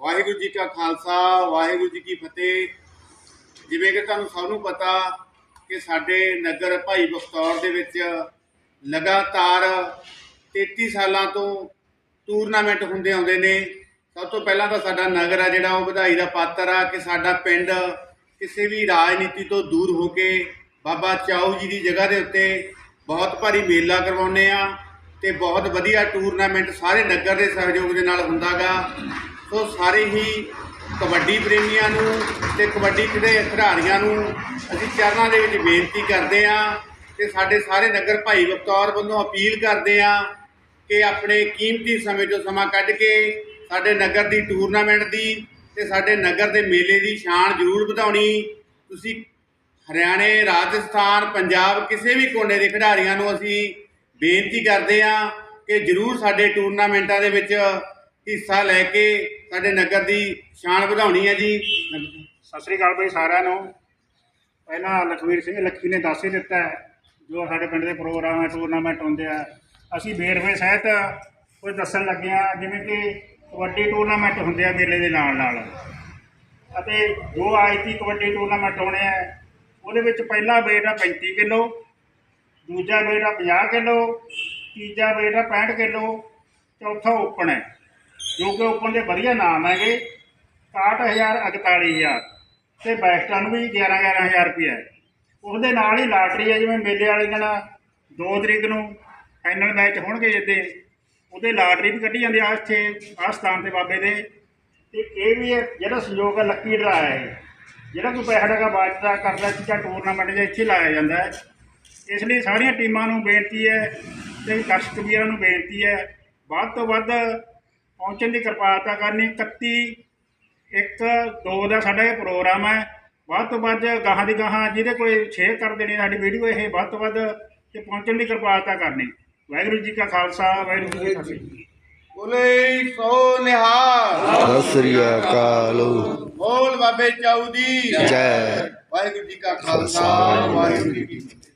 ਵਾਹਿਗੁਰੂ ਜੀ ਕਾ ਖਾਲਸਾ, ਵਾਹਿਗੁਰੂ ਜੀ ਕੀ ਫਤਿਹ। ਜਿਵੇਂ ਕਿ ਤੁਹਾਨੂੰ ਸਭ ਨੂੰ ਪਤਾ ਕਿ ਸਾਡੇ ਨਗਰ ਭਾਈ ਬਖਤੌਰ ਦੇ ਵਿੱਚ ਲਗਾਤਾਰ 33 ਸਾਲਾਂ ਤੋਂ ਟੂਰਨਾਮੈਂਟ ਹੁੰਦੇ ਆਉਂਦੇ ਨੇ। ਸਭ ਤੋਂ ਪਹਿਲਾਂ ਤਾਂ ਸਾਡਾ ਨਗਰ ਆ ਜਿਹੜਾ, ਉਹ ਵਧਾਈ ਦਾ ਪਾਤਰ ਆ ਕਿ ਸਾਡਾ ਪਿੰਡ ਕਿਸੇ ਵੀ ਰਾਜਨੀਤੀ ਤੋਂ ਦੂਰ ਹੋ ਕੇ ਬਾਬਾ ਚਾਊ ਜੀ ਦੀ ਜਗ੍ਹਾ ਦੇ ਉੱਤੇ ਬਹੁਤ ਭਾਰੀ ਮੇਲਾ ਕਰਵਾਉਂਦੇ ਆ ਤੇ ਬਹੁਤ ਵਧੀਆ ਟੂਰਨਾਮੈਂਟ ਸਾਰੇ ਨਗਰ ਦੇ ਸਹਿਯੋਗ ਦੇ ਨਾਲ ਹੁੰਦਾਗਾ। ਸੋ ਸਾਰੇ ਹੀ ਕਬੱਡੀ ਪ੍ਰੇਮੀਆਂ ਨੂੰ ਤੇ ਕਬੱਡੀ ਖਿਡੇ ਖਿਡਾਰੀਆਂ ਨੂੰ ਅਸੀਂ ਚਰਨਾਂ ਦੇ ਵਿੱਚ ਬੇਨਤੀ ਕਰਦੇ ਆ ਤੇ ਸਾਡੇ ਸਾਰੇ ਨਗਰ ਭਾਈ ਬਖਤੌਰ ਵੱਲੋਂ ਅਪੀਲ ਕਰਦੇ ਆ ਕਿ ਆਪਣੇ ਕੀਮਤੀ ਸਮੇਂ ਤੋਂ ਸਮਾਂ ਕੱਢ ਕੇ ਸਾਡੇ ਨਗਰ ਦੀ ਟੂਰਨਾਮੈਂਟ ਦੀ ਤੇ ਸਾਡੇ ਨਗਰ ਦੇ ਮੇਲੇ ਦੀ ਸ਼ਾਨ ਜ਼ਰੂਰ ਵਧਾਉਣੀ। ਤੁਸੀਂ ਹਰਿਆਣੇ, ਰਾਜਸਥਾਨ, ਪੰਜਾਬ ਕਿਸੇ ਵੀ ਕੋਨੇ ਦੇ ਖਿਡਾਰੀਆਂ ਨੂੰ ਅਸੀਂ ਬੇਨਤੀ ਕਰਦੇ ਆ ਕਿ ਜ਼ਰੂਰ ਸਾਡੇ ਟੂਰਨਾਮੈਂਟਾਂ ਦੇ ਵਿੱਚ ਹਿੱਸਾ ਲੈ ਕੇ ਸਾਡੇ ਨਗਰ ਦੀ ਸ਼ਾਨ ਵਧਾਉਣੀ ਹੈ ਜੀ। ਸਤਿ ਸ੍ਰੀ ਅਕਾਲ ਬਈ ਸਾਰਿਆਂ ਨੂੰ। ਪਹਿਲਾਂ ਲਖਵੀਰ ਸਿੰਘ ਲੱਖੀ ਨੇ ਦੱਸ ਹੀ ਦਿੱਤਾ ਜੋ ਸਾਡੇ ਪਿੰਡ ਦੇ ਪ੍ਰੋਗਰਾਮ ਹੈ ਟੂਰਨਾਮੈਂਟ ਹੁੰਦੇ ਆ। ਅਸੀਂ ਵੇਰਵੇ ਸਹਿਤ ਕੁਝ ਦੱਸਣ ਲੱਗੇ ਆ ਜਿਵੇਂ ਕਿ ਕਬੱਡੀ ਟੂਰਨਾਮੈਂਟ ਹੁੰਦੇ ਆ ਮੇਲੇ ਦੇ ਨਾਲ ਨਾਲ। ਅਤੇ ਜੋ ਆਈਟੀ ਕਬੱਡੀ ਟੂਰਨਾਮੈਂਟ ਹੋਣੇ ਆ, ਉਹਦੇ ਵਿੱਚ ਪਹਿਲਾ ਵੇਟ ਆ 35 ਕਿਲੋ, ਦੂਜਾ ਵੇਟ ਆ 50 ਕਿਲੋ, ਤੀਜਾ ਵੇਟ ਆ 65 ਕਿਲੋ, ਚੌਥਾ ਓਪਨ ਹੈ। ਜੋ ਓਪਨ ਦੇ ਵਧੀਆ ਨਾਮ ਹੈਗੇ 61000 41000 ਤੇ ਬੈਸਟਾਂ ਨੂੰ ਵੀ 11 11000 ਰੁਪਏ ਹੈ। ਦੇ ਨਾਲ ਹੀ ਲਾਟਰੀ ਹੈ, ਜਿਵੇਂ ਮੇਲੇ ਵਾਲੇ ਦਿਨ 2 ਤਰੀਕ ਨੂੰ ਫਾਈਨਲ ਮੈਚ ਹੋਣਗੇ ਜਿੱਦੇ। ਉਹਦੇ ਲਾਟਰੀ ਵੀ ਕੱਢੀ ਜਾਂਦੀ ਆ ਇੱਥੇ ਆਹ ਸਥਾਨ ਤੇ ਬਾਬੇ ਦੇ। ਤੇ ਇਹ ਵੀ ਹੈ, ਜਿਹੜਾ ਸੰਯੋਗ ਹੈ, ਲੱਕੀ ਡਰਾ ਹੈ ਇਹ। ਜਿਹੜਾ ਕੋਈ ਪੈਸਾ ਟਕਾ ਬਾਜਦਾ ਕਰਦਾ ਚੀਜ਼ਾਂ ਟੂਰਨਾਮੈਂਟ ਜਾਂ ਇੱਥੇ ਲਾਇਆ ਜਾਂਦਾ ਹੈ। ਇਸ ਲਈ ਸਾਰੀਆਂ ਟੀਮਾਂ ਨੂੰ ਬੇਨਤੀ ਹੈ ਤੇ ਦਰਸ਼ਕ ਵੀਰਾਂ ਨੂੰ ਬੇਨਤੀ ਹੈ, ਵੱਧ ਤੋਂ ਵੱਧ ਪਹੁੰਚਣ ਦੀ ਕਿਰਪਾਲਤਾ ਕਰਨੀ। 31 ਇੱਕ ਦੋ ਦਾ ਸਾਡਾ ਇਹ ਪ੍ਰੋਗਰਾਮ ਹੈ। ਵੱਧ ਤੋਂ ਵੱਧ ਗਾਹਾਂ ਦੀ ਗਾਹਾਂ ਜਿਹਦੇ ਕੋਈ ਸ਼ੇਅਰ ਕਰ ਦੇਣੀ ਸਾਡੀ ਵੀਡੀਓ ਇਹ ਵੱਧ ਤੋਂ ਵੱਧ ਤੇ ਪਹੁੰਚਣ ਦੀ ਕਿਰਪਾਲਤਾ ਕਰਨੀ। ਵਾਹਿਗੁਰੂ ਜੀ ਕਾ ਖਾਲਸਾ ਵਾਹਿਗੁਰੂ ਜੀ ਕੀ ਫਤਿਹ। ਬੋਲੇ ਸੋ ਨਿਹਾਲ। ਸਤਿ ਸ੍ਰੀ ਅਕਾਲ। ਬੋਲ ਬਾਬੇ ਚਾਊ ਦੀ। ਜੈ। ਵਾਹਿਗੁਰੂ ਜੀ ਕਾ ਖਾਲਸਾ ਵਾਹਿਗੁਰੂ ਜੀ ਕੀ ਫਤਿਹ।